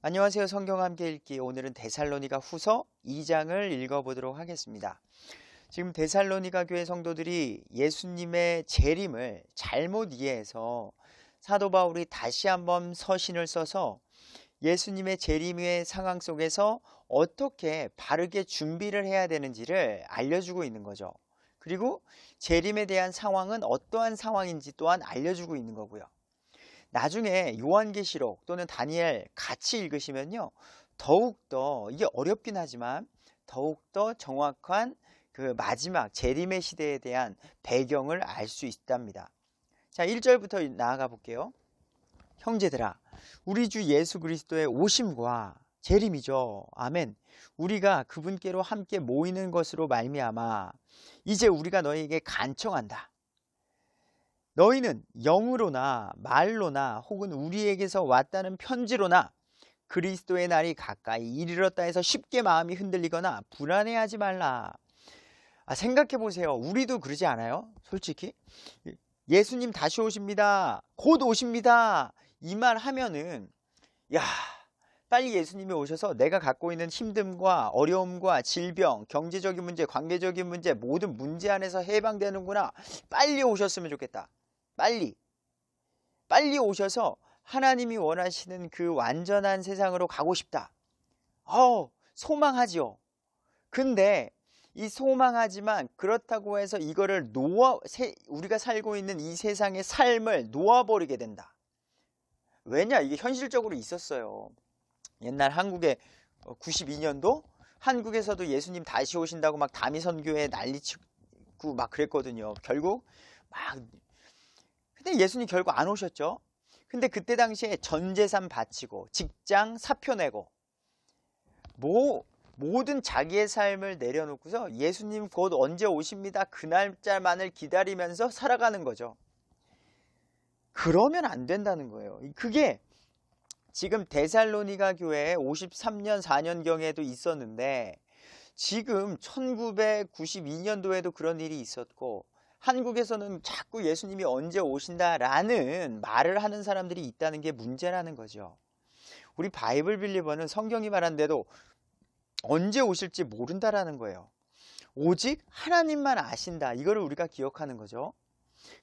안녕하세요. 성경 함께 읽기. 오늘은 데살로니가 후서 2장을 읽어보도록 하겠습니다. 지금 데살로니가 교회 성도들이 예수님의 재림을 잘못 이해해서 사도 바울이 다시 한번 서신을 써서 예수님의 재림의 상황 속에서 어떻게 바르게 준비를 해야 되는지를 알려주고 있는 거죠. 그리고 재림에 대한 상황은 어떠한 상황인지 또한 알려주고 있는 거고요. 나중에 요한계시록 또는 다니엘 같이 읽으시면요. 더욱더 이게 어렵긴 하지만 더욱더 정확한 그 마지막 재림의 시대에 대한 배경을 알 수 있답니다. 자, 1절부터 나아가 볼게요. 형제들아, 우리 주 예수 그리스도의 오심과 재림이죠. 아멘. 우리가 그분께로 함께 모이는 것으로 말미암아 이제 우리가 너희에게 간청한다. 너희는 영으로나 말로나 혹은 우리에게서 왔다는 편지로나 그리스도의 날이 가까이 이르렀다 해서 쉽게 마음이 흔들리거나 불안해하지 말라. 아, 생각해 보세요. 우리도 그러지 않아요? 솔직히. 예수님 다시 오십니다. 곧 오십니다. 이 말 하면은, 야, 빨리 예수님이 오셔서 내가 갖고 있는 힘듦과 어려움과 질병, 경제적인 문제, 관계적인 문제, 모든 문제 안에서 해방되는구나. 빨리 오셨으면 좋겠다. 빨리. 빨리 오셔서 하나님이 원하시는 그 완전한 세상으로 가고 싶다. 어, 소망하지요. 근데 이 소망하지만 그렇다고 해서 이거를 놓아 우리가 살고 있는 이 세상의 삶을 놓아버리게 된다. 왜냐? 이게 현실적으로 있었어요. 옛날 한국에 92년도 한국에서도 예수님 다시 오신다고 막 다미 선교에 난리치고 막 그랬거든요. 결국 막 근데 예수님 결국 안 오셨죠. 근데 그때 당시에 전 재산 바치고 직장 사표 내고 뭐 모든 자기의 삶을 내려놓고서 예수님 곧 언제 오십니다. 그 날짜만을 기다리면서 살아가는 거죠. 그러면 안 된다는 거예요. 그게 지금 데살로니가 교회 53년 4년경에도 있었는데 지금 1992년도에도 그런 일이 있었고 한국에서는 자꾸 예수님이 언제 오신다라는 말을 하는 사람들이 있다는 게 문제라는 거죠. 우리 바이블 빌리버는 성경이 말한 대로 언제 오실지 모른다라는 거예요. 오직 하나님만 아신다. 이거를 우리가 기억하는 거죠.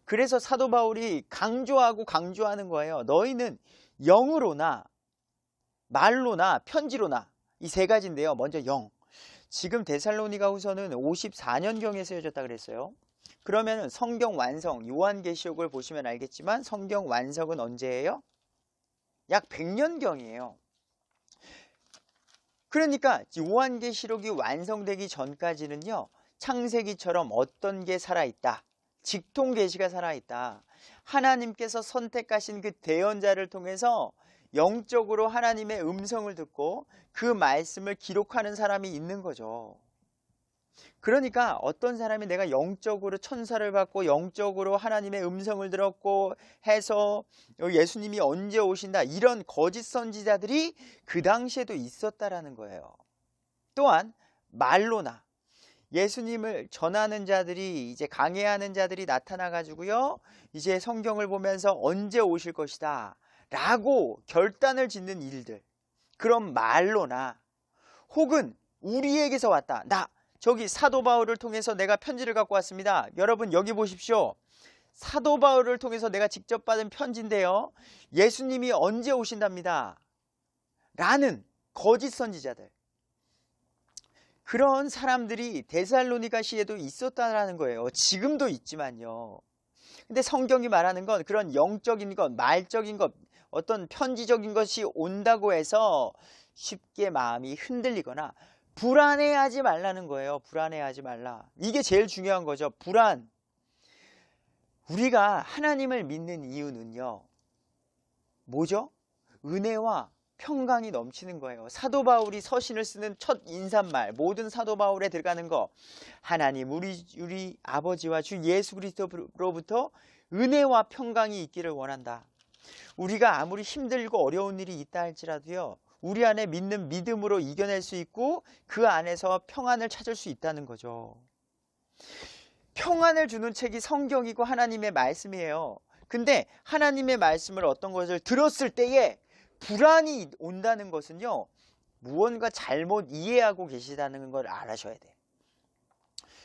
그래서 사도 바울이 강조하고 강조하는 거예요. 너희는 영으로나 말로나 편지로나 이 세 가지인데요. 먼저 영. 지금 데살로니가 후서는 54년경에 쓰여졌다 그랬어요. 그러면 성경 완성, 요한계시록을 보시면 알겠지만 성경 완성은 언제예요? 약 100년경이에요. 그러니까 요한계시록이 완성되기 전까지는요. 창세기처럼 어떤 게 살아있다. 직통계시가 살아있다. 하나님께서 선택하신 그 대언자를 통해서 영적으로 하나님의 음성을 듣고 그 말씀을 기록하는 사람이 있는 거죠. 그러니까 어떤 사람이 내가 영적으로 천사를 받고 영적으로 하나님의 음성을 들었고 해서 예수님이 언제 오신다 이런 거짓 선지자들이 그 당시에도 있었다라는 거예요. 또한 말로나 예수님을 전하는 자들이 이제 강해하는 자들이 나타나 가지고요. 이제 성경을 보면서 언제 오실 것이다 라고 결단을 짓는 일들. 그런 말로나 혹은 우리에게서 왔다. 나 저기 사도 바울을 통해서 내가 편지를 갖고 왔습니다. 여러분 여기 보십시오. 사도 바울을 통해서 내가 직접 받은 편지인데요. 예수님이 언제 오신답니다. 라는 거짓 선지자들. 그런 사람들이 데살로니가 시에도 있었다라는 거예요. 지금도 있지만요. 근데 성경이 말하는 건 그런 영적인 것, 말적인 것, 어떤 편지적인 것이 온다고 해서 쉽게 마음이 흔들리거나 불안해하지 말라는 거예요. 불안해하지 말라. 이게 제일 중요한 거죠. 불안. 우리가 하나님을 믿는 이유는요. 뭐죠? 은혜와 평강이 넘치는 거예요. 사도 바울이 서신을 쓰는 첫 인사말, 모든 사도 바울에 들어가는 거. 하나님, 우리, 우리 아버지와 주 예수 그리스도로부터 은혜와 평강이 있기를 원한다. 우리가 아무리 힘들고 어려운 일이 있다 할지라도요. 우리 안에 믿는 믿음으로 이겨낼 수 있고 그 안에서 평안을 찾을 수 있다는 거죠. 평안을 주는 책이 성경이고 하나님의 말씀이에요. 근데 하나님의 말씀을 어떤 것을 들었을 때에 불안이 온다는 것은요. 무언가 잘못 이해하고 계시다는 걸 알아셔야 돼요.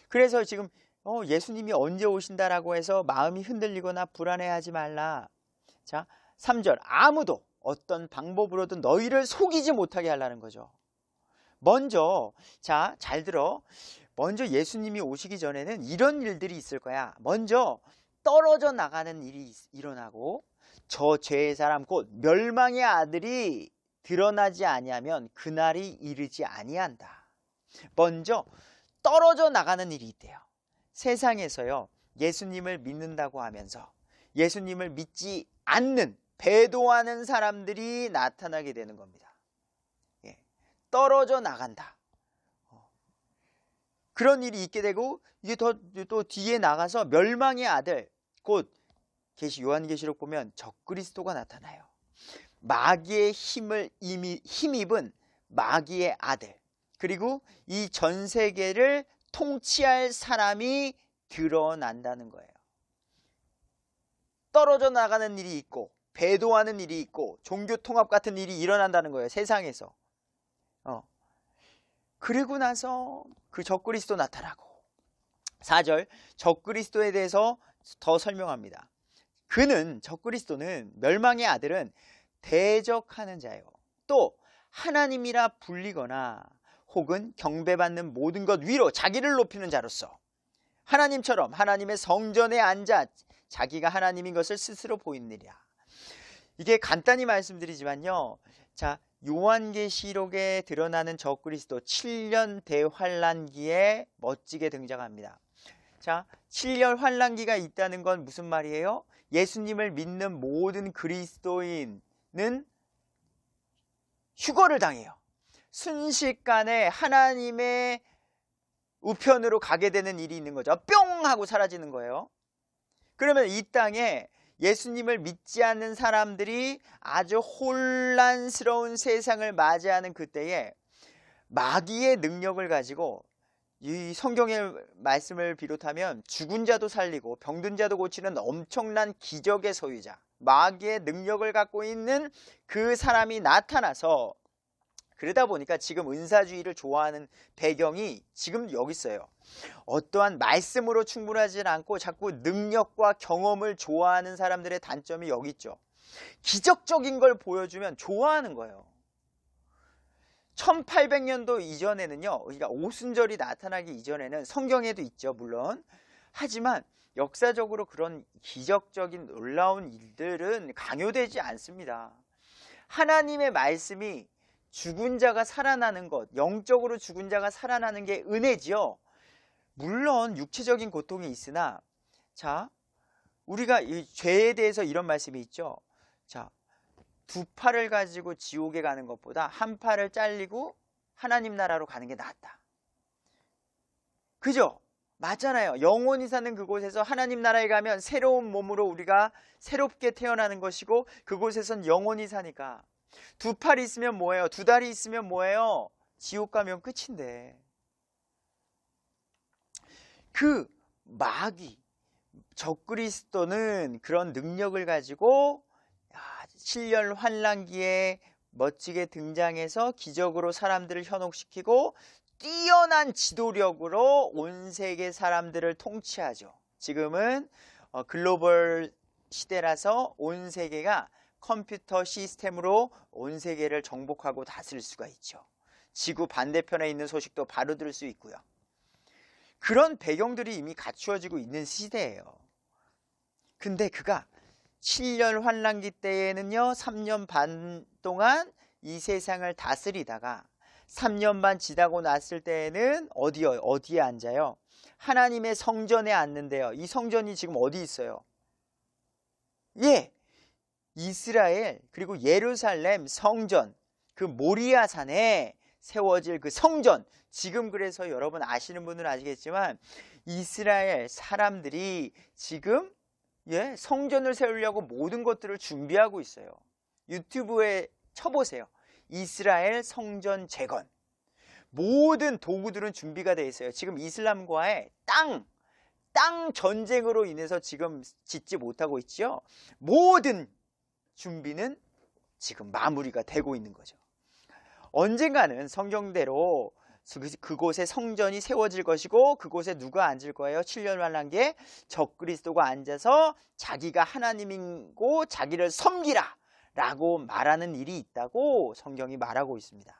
그래서 지금 어, 예수님이 언제 오신다라고 해서 마음이 흔들리거나 불안해하지 말라. 자, 3절 아무도 어떤 방법으로든 너희를 속이지 못하게 하라는 거죠. 먼저 자, 잘 들어. 먼저 예수님이 오시기 전에는 이런 일들이 있을 거야. 먼저 떨어져 나가는 일이 있- 일어나고 저 죄의 사람 곧 멸망의 아들이 드러나지 아니하면 그날이 이르지 아니한다. 먼저 떨어져 나가는 일이 있대요. 세상에서요. 예수님을 믿는다고 하면서 예수님을 믿지 않는 배도하는 사람들이 나타나게 되는 겁니다. 예, 떨어져 나간다. 어. 그런 일이 있게 되고 이게 더 또 뒤에 나가서 멸망의 아들 곧 계시 요한계시록 보면 적그리스도가 나타나요. 마귀의 힘을 이미 힘입은 마귀의 아들 그리고 이 전 세계를 통치할 사람이 드러난다는 거예요. 떨어져 나가는 일이 있고 배도하는 일이 있고 종교 통합 같은 일이 일어난다는 거예요. 세상에서. 어. 그리고 나서 그 적그리스도 나타나고 4절 적그리스도에 대해서 더 설명합니다. 그는 적그리스도는 멸망의 아들은 대적하는 자요. 또 하나님이라 불리거나 혹은 경배받는 모든 것 위로 자기를 높이는 자로서 하나님처럼 하나님의 성전에 앉아 자기가 하나님인 것을 스스로 보이느니라. 이게 간단히 말씀드리지만요. 자, 요한계시록에 드러나는 적그리스도 7년 대환란기에 멋지게 등장합니다. 자, 7년 환란기가 있다는 건 무슨 말이에요? 예수님을 믿는 모든 그리스도인은 휴거를 당해요. 순식간에 하나님의 우편으로 가게 되는 일이 있는 거죠. 뿅 하고 사라지는 거예요. 그러면 이 땅에 예수님을 믿지 않는 사람들이 아주 혼란스러운 세상을 맞이하는 그때에 마귀의 능력을 가지고 이 성경의 말씀을 비롯하면 죽은 자도 살리고 병든 자도 고치는 엄청난 기적의 소유자, 마귀의 능력을 갖고 있는 그 사람이 나타나서 그러다 보니까 지금 은사주의를 좋아하는 배경이 지금 여기 있어요. 어떠한 말씀으로 충분하지 않고 자꾸 능력과 경험을 좋아하는 사람들의 단점이 여기 있죠. 기적적인 걸 보여주면 좋아하는 거예요. 1800년도 이전에는요, 그러니까 오순절이 나타나기 이전에는 성경에도 있죠, 물론. 하지만 역사적으로 그런 기적적인 놀라운 일들은 강요되지 않습니다. 하나님의 말씀이 죽은 자가 살아나는 것, 영적으로 죽은 자가 살아나는 게 은혜지요. 물론 육체적인 고통이 있으나, 자, 우리가 이 죄에 대해서 이런 말씀이 있죠. 자, 두 팔을 가지고 지옥에 가는 것보다 한 팔을 잘리고 하나님 나라로 가는 게 낫다. 그죠? 맞잖아요. 영원히 사는 그곳에서 하나님 나라에 가면 새로운 몸으로 우리가 새롭게 태어나는 것이고 그곳에선 영원히 사니까 두 팔이 있으면 뭐예요? 두 다리 있으면 뭐예요? 지옥 가면 끝인데. 그 마귀, 적그리스도는 그런 능력을 가지고 7년 환란기에 멋지게 등장해서 기적으로 사람들을 현혹시키고 뛰어난 지도력으로 온 세계 사람들을 통치하죠. 지금은 어, 글로벌 시대라서 온 세계가 컴퓨터 시스템으로 온 세계를 정복하고 다스릴 수가 있죠. 지구 반대편에 있는 소식도 바로 들을 수 있고요. 그런 배경들이 이미 갖추어지고 있는 시대예요. 근데 그가 7년 환란기 때에는요, 3년 반 동안 이 세상을 다스리다가 3년 반 지나고 났을 때에는 어디요? 어디에 앉아요? 하나님의 성전에 앉는데요. 이 성전이 지금 어디 있어요? 예, 이스라엘 그리고 예루살렘 성전 그 모리아 산에 세워질 그 성전 지금 그래서 여러분 아시는 분은 아시겠지만 이스라엘 사람들이 지금 예, 성전을 세우려고 모든 것들을 준비하고 있어요. 유튜브에 쳐보세요. 이스라엘 성전 재건. 모든 도구들은 준비가 되어 있어요. 지금 이슬람과의 땅, 땅 전쟁으로 인해서 지금 짓지 못하고 있죠. 모든 준비는 지금 마무리가 되고 있는 거죠. 언젠가는 성경대로 그- 그곳에 성전이 세워질 것이고 그곳에 누가 앉을 거예요? 7년 환란기에 적그리스도가 앉아서 자기가 하나님이고 자기를 섬기라 라고 말하는 일이 있다고 성경이 말하고 있습니다.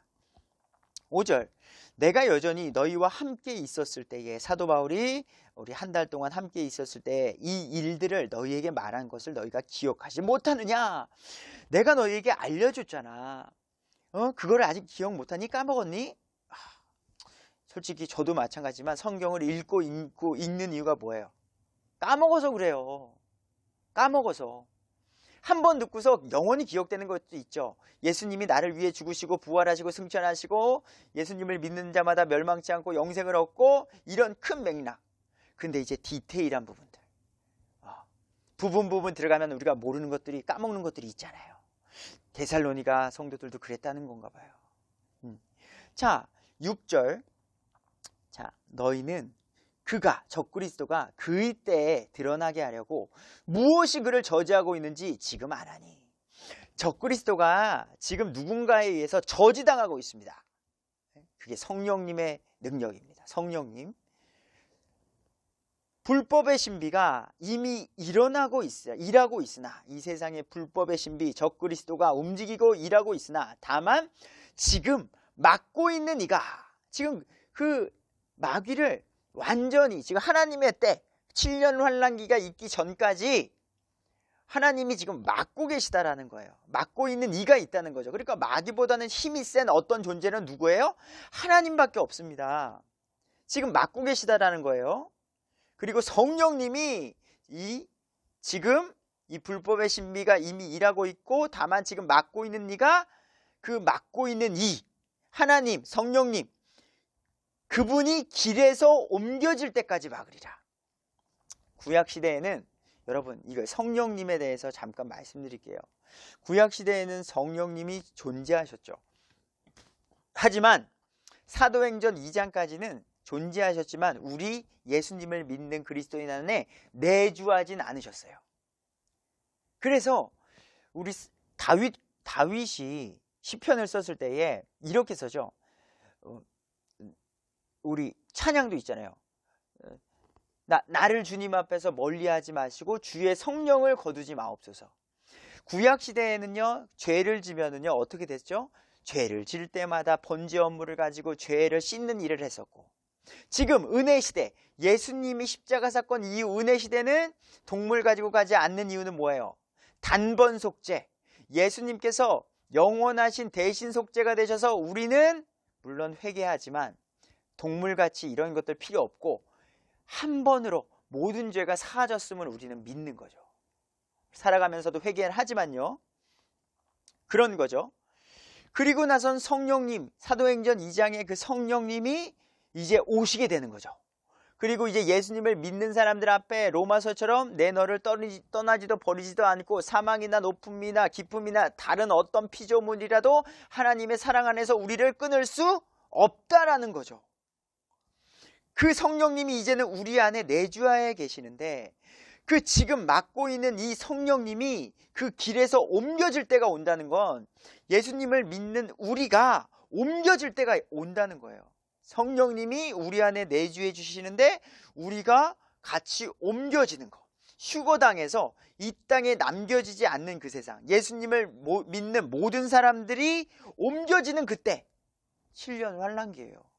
5절 내가 여전히 너희와 함께 있었을 때에 사도 바울이 우리 한 달 동안 함께 있었을 때 이 일들을 너희에게 말한 것을 너희가 기억하지 못하느냐? 내가 너희에게 알려줬잖아. 어? 그거를 아직 기억 못하니 까먹었니? 아, 솔직히 저도 마찬가지지만 성경을 읽고 읽고 읽는 이유가 뭐예요? 까먹어서 그래요. 까먹어서. 한 번 듣고서 영원히 기억되는 것도 있죠. 예수님이 나를 위해 죽으시고 부활하시고 승천하시고 예수님을 믿는 자마다 멸망치 않고 영생을 얻고 이런 큰 맥락. 근데 이제 디테일한 부분들. 어, 부분 부분 들어가면 우리가 모르는 것들이 까먹는 것들이 있잖아요. 데살로니가 성도들도 그랬다는 건가 봐요. 음. 자, 6절. 자, 너희는 그가 적 그리스도가 그의 때에 드러나게 하려고 무엇이 그를 저지하고 있는지 지금 알아니. 적 그리스도가 지금 누군가에 의해서 저지당하고 있습니다. 그게 성령님의 능력입니다. 성령님. 불법의 신비가 이미 일어나고 있어 일하고 있으나 이 세상의 불법의 신비 적 그리스도가 움직이고 일하고 있으나 다만 지금 막고 있는 이가 지금 그 마귀를 완전히 지금 하나님의 때 7년 환란기가 있기 전까지 하나님이 지금 막고 계시다라는 거예요. 막고 있는 이가 있다는 거죠. 그러니까 마귀보다는 힘이 센 어떤 존재는 누구예요? 하나님밖에 없습니다. 지금 막고 계시다라는 거예요. 그리고 성령님이 이 지금 이 불법의 신비가 이미 일하고 있고 다만 지금 막고 있는 이가 그 막고 있는 이 하나님 성령님 그분이 길에서 옮겨질 때까지 막으리라. 구약 시대에는 여러분 이거 성령님에 대해서 잠깐 말씀드릴게요. 구약 시대에는 성령님이 존재하셨죠. 하지만 사도행전 2장까지는 존재하셨지만 우리 예수님을 믿는 그리스도인 안에 내주하진 않으셨어요. 그래서 우리 다윗 다윗이 시편을 썼을 때에 이렇게 써죠. 어, 우리 찬양도 있잖아요. 어, 나, 나를 주님 앞에서 멀리하지 마시고 주의 성령을 거두지 마옵소서. 구약 시대에는요 죄를 지면은요 어떻게 됐죠? 죄를 질 때마다 번제 업무를 가지고 죄를 씻는 일을 했었고 지금 은혜 시대 예수님이 십자가 사건 이 은혜 시대는 동물 가지고 가지 않는 이유는 뭐예요? 단번 속죄 예수님께서 영원하신 대신 속죄가 되셔서 우리는 물론 회개하지만 동물같이 이런 것들 필요 없고 한 번으로 모든 죄가 사하졌음을 우리는 믿는 거죠. 살아가면서도 회개를 하지만요. 그런 거죠. 그리고 나선 성령님, 사도행전 2장의 그 성령님이 이제 오시게 되는 거죠. 그리고 이제 예수님을 믿는 사람들 앞에 로마서처럼 내 너를 떠나지, 떠나지도 버리지도 않고 사망이나 높음이나 기쁨이나 다른 어떤 피조물이라도 하나님의 사랑 안에서 우리를 끊을 수 없다라는 거죠. 그 성령님이 이제는 우리 안에 내주하에 계시는데 그 지금 맡고 있는 이 성령님이 그 길에서 옮겨질 때가 온다는 건 예수님을 믿는 우리가 옮겨질 때가 온다는 거예요. 성령님이 우리 안에 내주해 주시는데 우리가 같이 옮겨지는 거. 휴거당에서 이 땅에 남겨지지 않는 그 세상. 예수님을 믿는 모든 사람들이 옮겨지는 그때 7년 환란기예요.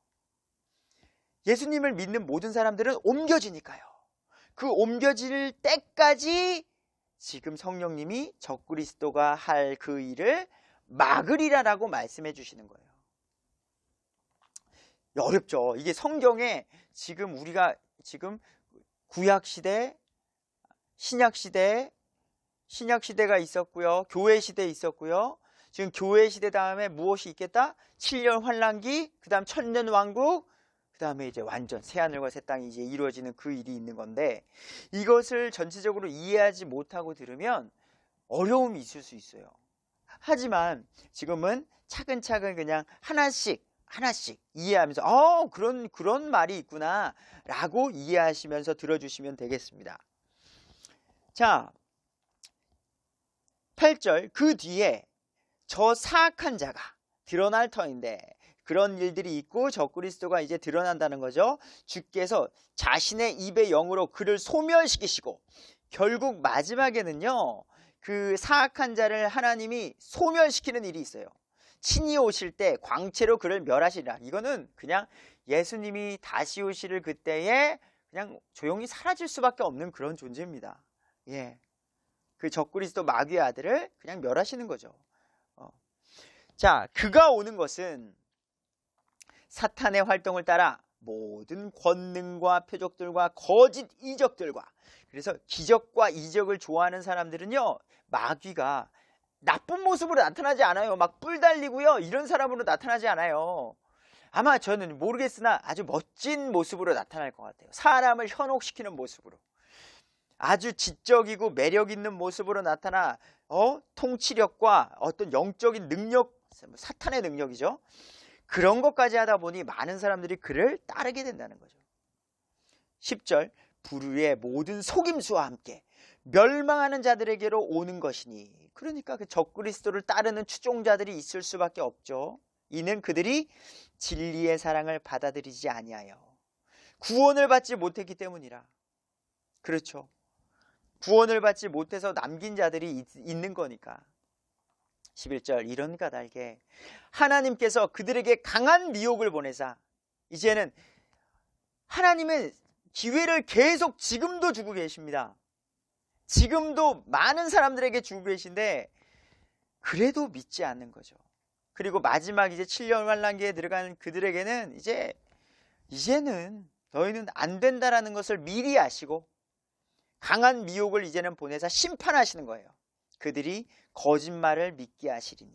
예수님을 믿는 모든 사람들은 옮겨지니까요. 그 옮겨질 때까지 지금 성령님이 적그리스도가 할 그 일을 막으리라라고 말씀해 주시는 거예요. 어렵죠. 이게 성경에 지금 우리가 지금 구약 시대, 신약 시대, 신약 시대가 있었고요. 교회 시대 있었고요. 지금 교회 시대 다음에 무엇이 있겠다? 7년 환란기, 그다음 천년 왕국, 그 다음에 이제 완전 새 하늘과 새 땅이 이제 이루어지는 그 일이 있는 건데 이것을 전체적으로 이해하지 못하고 들으면 어려움이 있을 수 있어요. 하지만 지금은 차근차근 그냥 하나씩 하나씩 이해하면서 어 그런 그런 말이 있구나라고 이해하시면서 들어주시면 되겠습니다. 자, 8절 그 뒤에 저 사악한 자가 드러날 터인데 그런 일들이 있고 적그리스도가 이제 드러난다는 거죠. 주께서 자신의 입의 영으로 그를 소멸시키시고 결국 마지막에는요. 그 사악한 자를 하나님이 소멸시키는 일이 있어요. 친히 오실 때 광채로 그를 멸하시리라. 이거는 그냥 예수님이 다시 오실 그때에 그냥 조용히 사라질 수밖에 없는 그런 존재입니다. 예. 그 적그리스도 마귀의 아들을 그냥 멸하시는 거죠. 어. 자, 그가 오는 것은 사탄의 활동을 따라 모든 권능과 표적들과 거짓 이적들과 그래서 기적과 이적을 좋아하는 사람들은요 마귀가 나쁜 모습으로 나타나지 않아요. 막 뿔 달리고요. 이런 사람으로 나타나지 않아요. 아마 저는 모르겠으나 아주 멋진 모습으로 나타날 것 같아요. 사람을 현혹시키는 모습으로. 아주 지적이고 매력 있는 모습으로 나타나 어? 통치력과 어떤 영적인 능력 사탄의 능력이죠 그런 것까지 하다 보니 많은 사람들이 그를 따르게 된다는 거죠. 10절 불의의 모든 속임수와 함께 멸망하는 자들에게로 오는 것이니 그러니까 그 적그리스도를 따르는 추종자들이 있을 수밖에 없죠. 이는 그들이 진리의 사랑을 받아들이지 아니하여 구원을 받지 못했기 때문이라. 그렇죠. 구원을 받지 못해서 남긴 자들이 있, 있는 거니까. 11절 이런 까닭에 하나님께서 그들에게 강한 미혹을 보내사 이제는 하나님은 기회를 계속 지금도 주고 계십니다. 지금도 많은 사람들에게 주고 계신데 그래도 믿지 않는 거죠. 그리고 마지막 이제 7년 환란기에 들어가는 그들에게는 이제 이제는 너희는 안 된다라는 것을 미리 아시고 강한 미혹을 이제는 보내사 심판하시는 거예요. 그들이 거짓말을 믿게 하시리니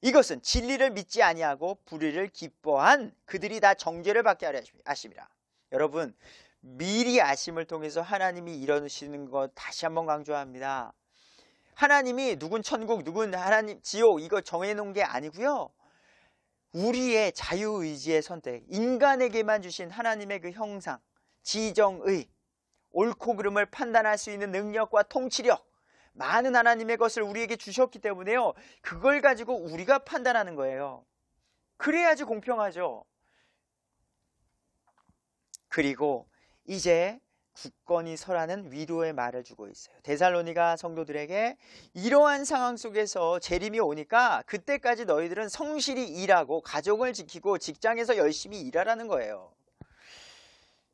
이것은 진리를 믿지 아니하고 불의를 기뻐한 그들이 다 정죄를 받게 하려 하심이라. 여러분 미리 아심을 통해서 하나님이 이루시는 것 다시 한번 강조합니다. 하나님이 누군 천국 누군 하나님 지옥 이거 정해놓은 게 아니고요. 우리의 자유의지의 선택 인간에게만 주신 하나님의 그 형상 지정의 옳고 그름을 판단할 수 있는 능력과 통치력 많은 하나님의 것을 우리에게 주셨기 때문에요. 그걸 가지고 우리가 판단하는 거예요. 그래야지 공평하죠. 그리고 이제 굳건히 서라는 위로의 말을 주고 있어요. 데살로니가 성도들에게 이러한 상황 속에서 재림이 오니까 그때까지 너희들은 성실히 일하고 가족을 지키고 직장에서 열심히 일하라는 거예요.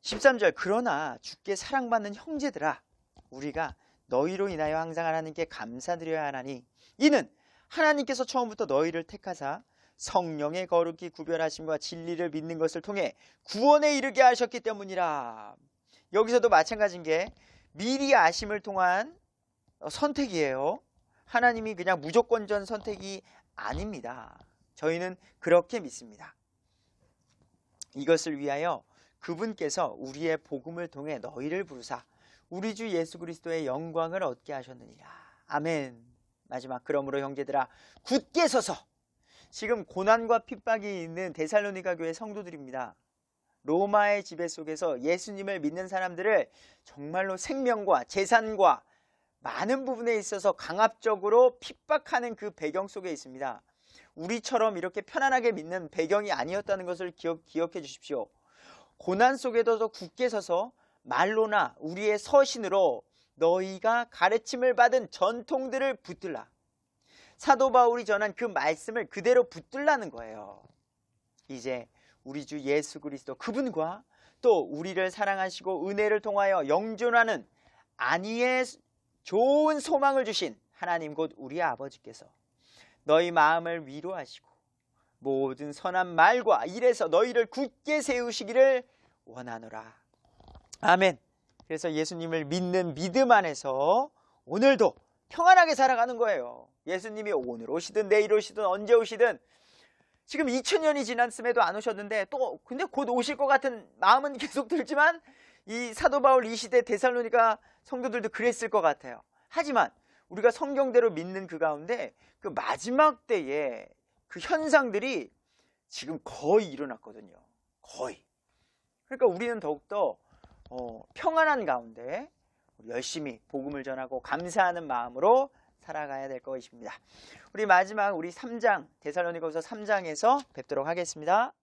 13절 그러나 주께 사랑받는 형제들아 우리가 너희로 인하여 항상 하나님께 감사드려야 하나니 이는 하나님께서 처음부터 너희를 택하사 성령의 거룩히 구별하심과 진리를 믿는 것을 통해 구원에 이르게 하셨기 때문이라. 여기서도 마찬가지인 게 미리 아심을 통한 선택이에요. 하나님이 그냥 무조건전 선택이 아닙니다. 저희는 그렇게 믿습니다. 이것을 위하여 그분께서 우리의 복음을 통해 너희를 부르사 우리 주 예수 그리스도의 영광을 얻게 하셨느니라. 아멘. 마지막 그러므로 형제들아 굳게 서서 지금 고난과 핍박이 있는 데살로니가 교회 성도들입니다. 로마의 지배 속에서 예수님을 믿는 사람들을 정말로 생명과 재산과 많은 부분에 있어서 강압적으로 핍박하는 그 배경 속에 있습니다. 우리처럼 이렇게 편안하게 믿는 배경이 아니었다는 것을 기억, 기억해 주십시오. 고난 속에도 굳게 서서 말로나 우리의 서신으로 너희가 가르침을 받은 전통들을 붙들라. 사도 바울이 전한 그 말씀을 그대로 붙들라는 거예요. 이제 우리 주 예수 그리스도 그분과 또 우리를 사랑하시고 은혜를 통하여 영존하는 안위의 좋은 소망을 주신 하나님 곧 우리 아버지께서 너희 마음을 위로하시고 모든 선한 말과 일에서 너희를 굳게 세우시기를 원하노라. 아멘. 그래서 예수님을 믿는 믿음 안에서 오늘도 평안하게 살아가는 거예요. 예수님이 오늘 오시든 내일 오시든 언제 오시든 지금 2000년이 지났음에도 안 오셨는데 또 근데 곧 오실 것 같은 마음은 계속 들지만 이 사도 바울 이 시대 데살로니가 성도들도 그랬을 것 같아요. 하지만 우리가 성경대로 믿는 그 가운데 그 마지막 때에 그 현상들이 지금 거의 일어났거든요. 거의. 그러니까 우리는 더욱더 어, 평안한 가운데 열심히 복음을 전하고 감사하는 마음으로 살아가야 될 것입니다. 우리 마지막 우리 3장 데살로니가후서 3장에서 뵙도록 하겠습니다.